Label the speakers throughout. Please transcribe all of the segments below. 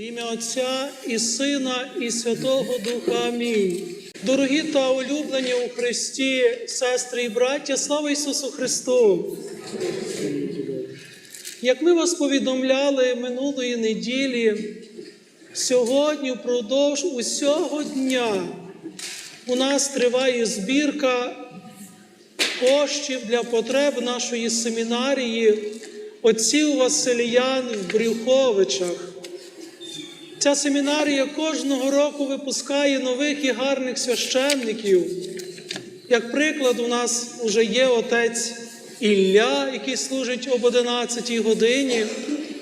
Speaker 1: В ім'я Отця і Сина, і Святого Духа. Амінь. Дорогі та улюблені у Христі, сестри і браття, слава Ісусу Христу! Як ми вас повідомляли минулої неділі, сьогодні впродовж усього дня у нас триває збірка коштів для потреб нашої семінарії отців Василіян в Брюховичах. Ця семінарія кожного року випускає нових і гарних священників. Як приклад, у нас вже є отець Ілля, який служить об 11 годині,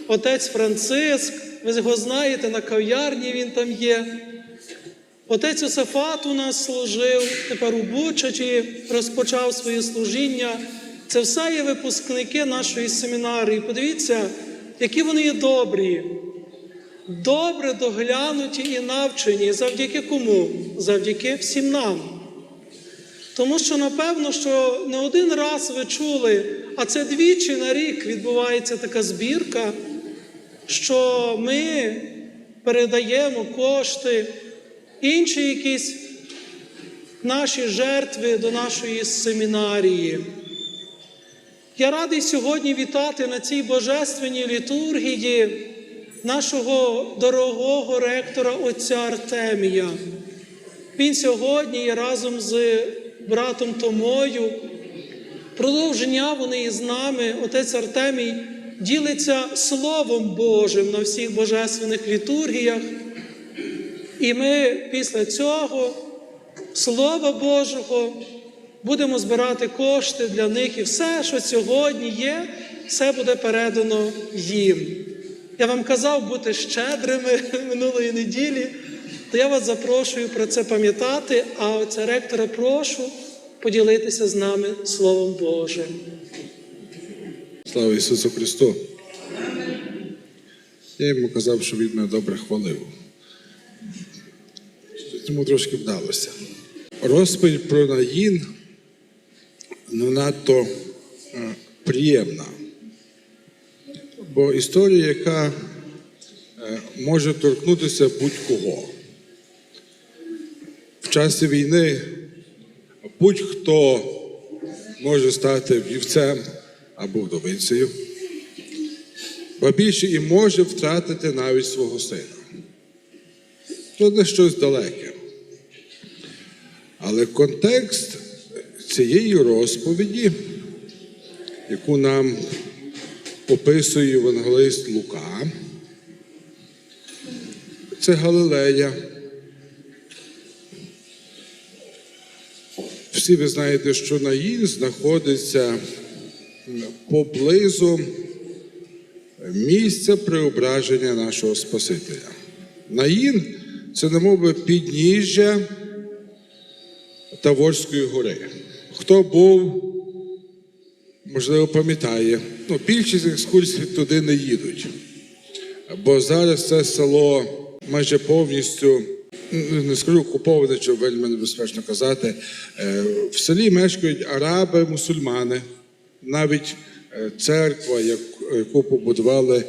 Speaker 1: отець Франциск, ви його знаєте, на кав'ярні він там є. Отець Йосифат у нас служив, тепер у Бучачі розпочав своє служіння. Це все є випускники нашої семінарії. Подивіться, які вони є добрі, добре доглянуті і навчені. Завдяки кому? Завдяки всім нам. Тому що, напевно, що не один раз ви чули, а це двічі на рік відбувається така збірка, що ми передаємо кошти, інші якісь наші жертви до нашої семінарії. Я радий сьогодні вітати на цій божественній літургії нашого дорогого ректора отця Артемія. Він сьогодні разом з братом Томою. Продовження вони із нами, отець Артемій, ділиться Словом Божим на всіх божественних літургіях. І ми після цього Слова Божого будемо збирати кошти для них і все, що сьогодні є, все буде передано їм. Я вам казав бути щедрими минулої неділі, то я вас запрошую про це пам'ятати, а отця ректора прошу поділитися з нами Словом Божим.
Speaker 2: Слава Ісусу Христу! Я йому казав, що він мене добре хвалив. Тому трошки вдалося. Розповідь про Наїн не надто е, приємна. Бо історія, яка е, може торкнутися будь-кого. В часі війни будь-хто може стати вівцем або вдовицею, бо більше і може втратити навіть свого сина. Це не щось далеке. Але контекст цієї розповіді, яку нам описує Євангелист Лука, це Галилея. Всі ви знаєте, що Наїн знаходиться поблизу місця преображення нашого Спасителя. Наїн це немови підніжжя Таворської гори. Хто був, можливо, пам'ятає, ну, більшість екскурсій туди не їдуть. Бо зараз це село майже повністю, не скажу окуповане, що вельми небезпечно казати. Е, В селі мешкають араби, мусульмани, навіть е, церква, яку побудували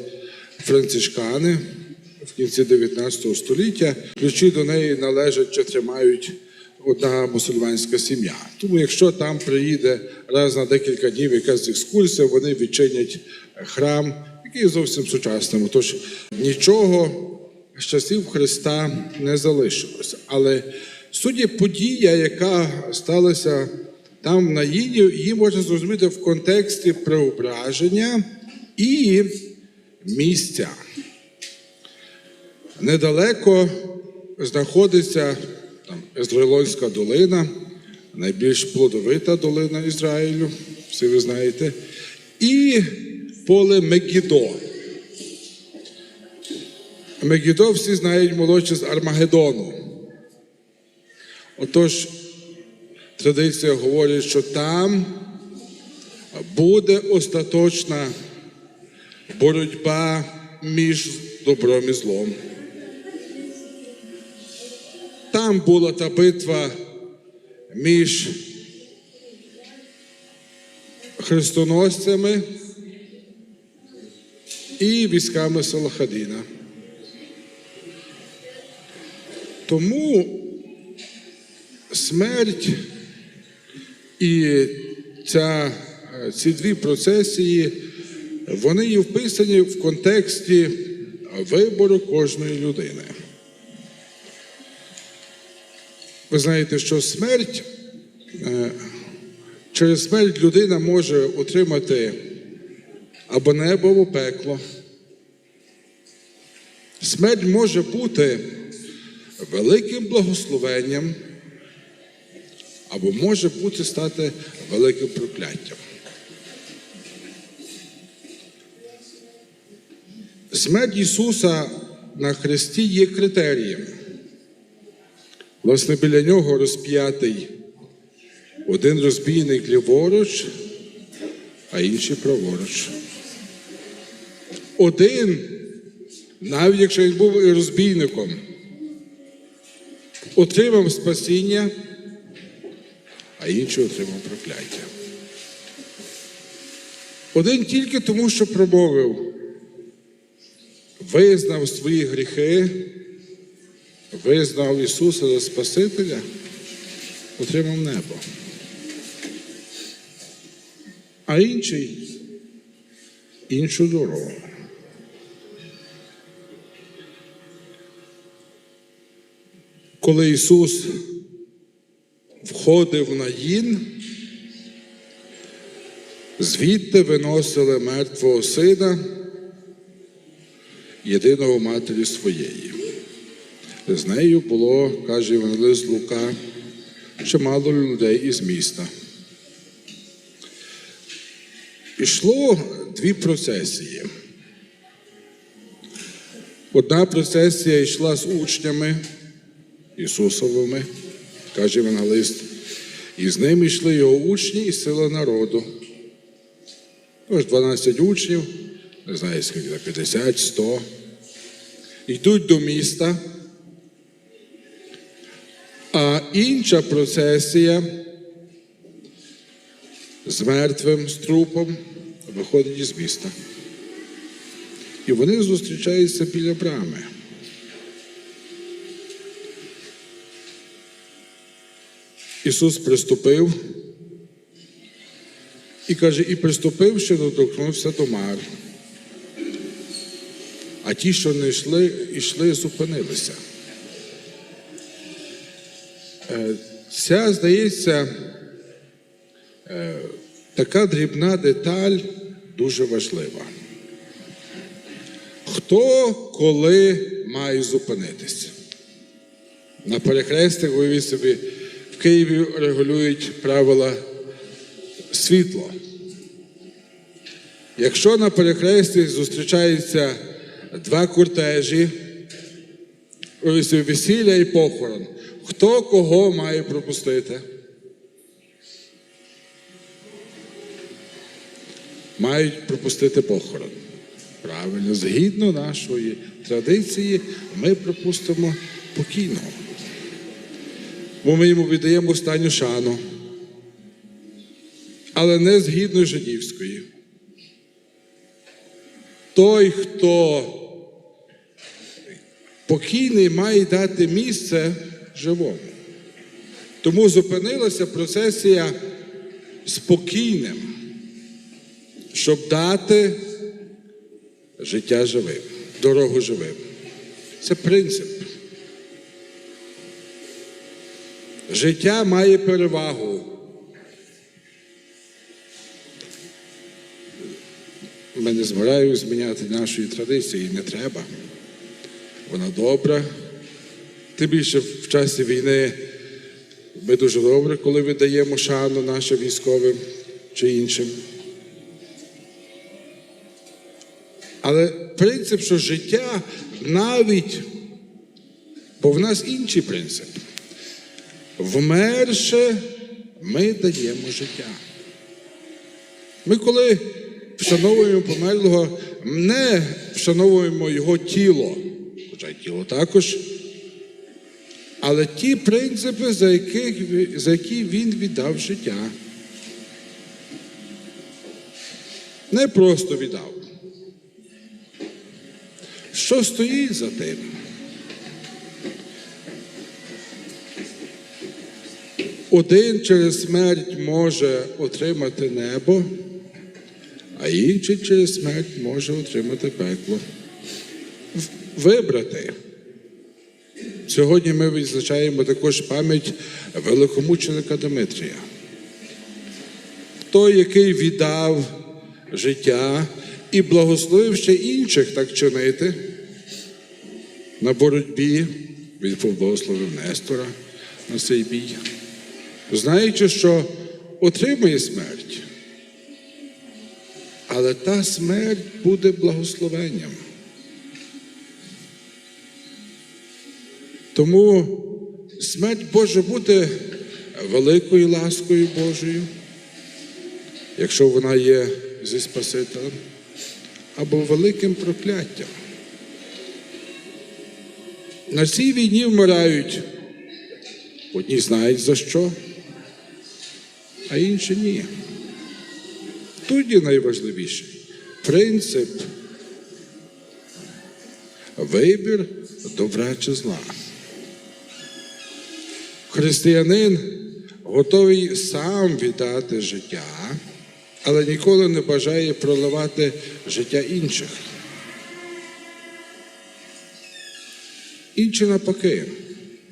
Speaker 2: францишкани в кінці 19 століття, ключі до неї належать чи тримають одна мусульманська сім'я. Тому, якщо там приїде раз на декілька днів якась екскурсія, вони відчинять храм, який зовсім сучасним. Тож нічого з часів Христа не залишилося. Але судді подія, яка сталася там на Їді, її можна зрозуміти в контексті преображення і місця. Недалеко знаходиться Ізраїльська долина, найбільш плодовита долина Ізраїлю, всі ви знаєте, і поле Мегідо. Мегідо всі знають молодше з Армагеддону. Отож, традиція говорить, що там буде остаточна боротьба між добром і злом. Там була та битва між хрестоносцями і військами Салахадіна. Тому смерть і ця, ці дві процесії, вони є вписані в контексті вибору кожної людини. Ви знаєте, що смерть, е, через смерть людина може отримати або небо, або пекло. Смерть може бути великим благословенням, або може бути стати великим прокляттям. Смерть Ісуса на Христі є критерієм. Власне, біля нього розп'ятий один розбійник ліворуч, а інший праворуч. Один, навіть якщо він був і розбійником, отримав спасіння, а інший отримав прокляття. Один тільки тому, що промовив, визнав свої гріхи, визнав Ісуса за Спасителя, отримав небо. А інший іншу дорогу. Коли Ісус входив на їн, звідти виносили мертвого сина, єдиного матері своєї. З нею було, каже Євангелист Лука, чимало людей із міста. Пішло дві процесії. Одна процесія йшла з учнями Ісусовими, каже Євангелист, і з ними йшли його учні і сила народу. Ось 12 учнів, не знаю, скільки, 50, 100. Йдуть до міста. А інша процесія з мертвим, з трупом виходить із міста. І вони зустрічаються біля брами. Ісус приступив і каже, і приступив, що доторкнувся до мар. А ті, що не йшли, йшли, зупинилися. Ця, здається, е, така дрібна деталь дуже важлива. Хто коли має зупинитися? На перехрестях, уявіть собі, в Києві регулюють правила світло. Якщо на перехресті зустрічаються два кортежі, весілля і похорон, хто кого має пропустити? Мають пропустити похорон. Правильно, згідно нашої традиції, ми пропустимо покійного. Бо ми йому віддаємо останню шану. Але не згідно жидівської. Той, хто покійний, має дати місце живому. Тому зупинилася процесія спокійним, щоб дати життя живим, дорогу живим. Це принцип. Життя має перевагу. Ми не збираємось зміняти нашої традиції, не треба. Вона добра. Тим більше в часі війни ми дуже добре, коли видаємо шану нашим військовим чи іншим. Але принцип, що життя навіть, бо в нас інший принцип. Вмерше ми даємо життя. Ми коли вшановуємо померлого, не вшановуємо його тіло, хоча й тіло також, але ті принципи, за, яких, за які він віддав життя. Не просто віддав. Що стоїть за тим? один через смерть може отримати небо, а інший через смерть може отримати пекло. Вибрати. Сьогодні ми відзначаємо також пам'ять великомученика Дмитрія. Той, який віддав життя і благословив ще інших так чинити на боротьбі, він поблагословив Нестора на цей бій, знаючи, що отримає смерть. Але та смерть буде благословенням. Тому смерть може бути великою ласкою Божою, якщо вона є зі Спасителем, або великим прокляттям. На цій війні вмирають. Одні знають за що, а інші ні. Тут є найважливіше принцип вибір добра чи зла. Християнин готовий сам віддати життя, але ніколи не бажає проливати життя інших. Інші навпаки,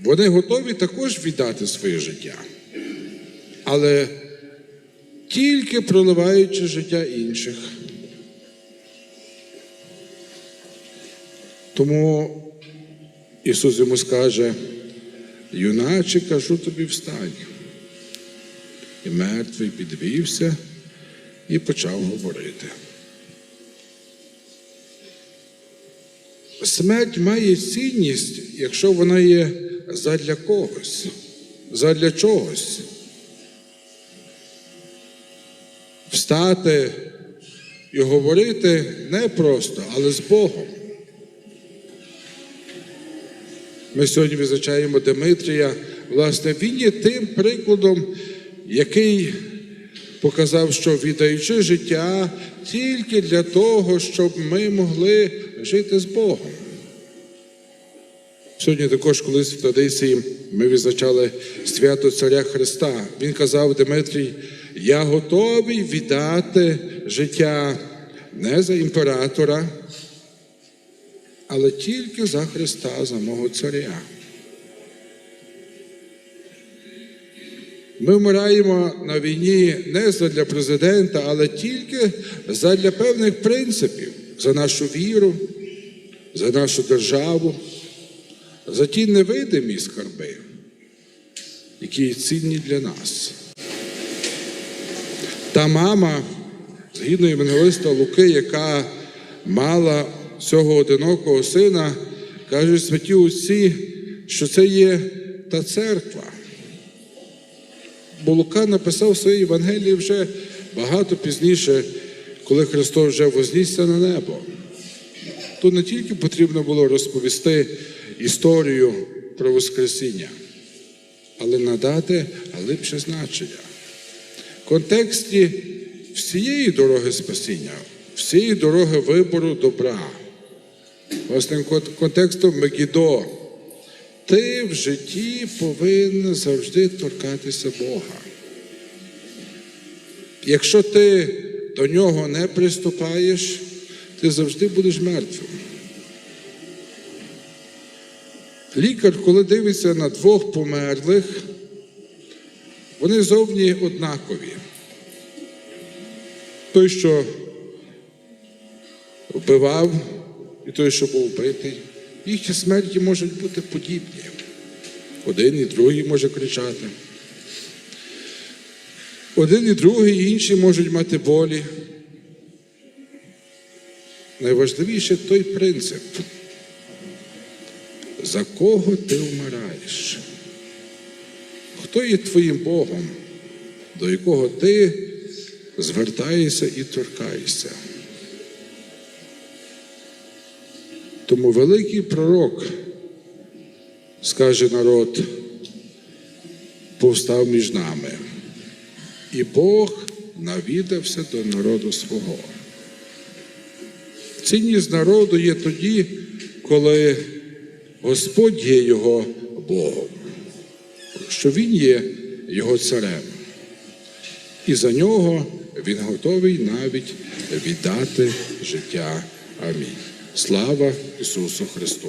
Speaker 2: вони готові також віддати своє життя, але тільки проливаючи життя інших. Тому Ісус йому скаже, юначе кажу тобі встань. І мертвий підвівся і почав говорити. Смерть має цінність, якщо вона є задля когось, задля чогось. Встати і говорити не просто, але з Богом. Ми сьогодні визначаємо Дмитрія. Власне, він є тим прикладом, який показав, що віддаючи життя тільки для того, щоб ми могли жити з Богом. Сьогодні також колись в традиції ми відзначали свято Царя Христа. Він казав Дмитрій, я готовий віддати життя не за імператора, але тільки за Христа, за мого царя. Ми вмираємо на війні не задля президента, але тільки задля певних принципів, за нашу віру, за нашу державу, за ті невидимі скарби, які цінні для нас. Та мама, згідно євангелиста Луки, яка мала цього одинокого сина, кажуть святі отці, що це є та церква. Бо Лука написав в своїй Євангелії вже багато пізніше, коли Христос вже вознісся на небо. Тут не тільки потрібно було розповісти історію про Воскресіння, але надати глибше значення. В контексті всієї дороги спасіння, всієї дороги вибору добра, власне, контекстом Мегідо, ти в житті повинен завжди торкатися Бога. Якщо ти до нього не приступаєш, ти завжди будеш мертвим. Лікар, коли дивиться на двох померлих, вони зовні однакові. Той, що вбивав, і той, що був вбитий, їхні смерті можуть бути подібні. Один і другий може кричати. Один і другий, і інші можуть мати болі. Найважливіше той принцип, за кого ти вмираєш? Хто є твоїм Богом, до якого ти звертаєшся і торкаєшся? Тому великий пророк, скаже народ, повстав між нами, і Бог навідався до народу свого. Цінність народу є тоді, коли Господь є його Богом, що Він є його царем. І за нього він готовий навіть віддати життя. Амінь. Слава Ісусу Христу!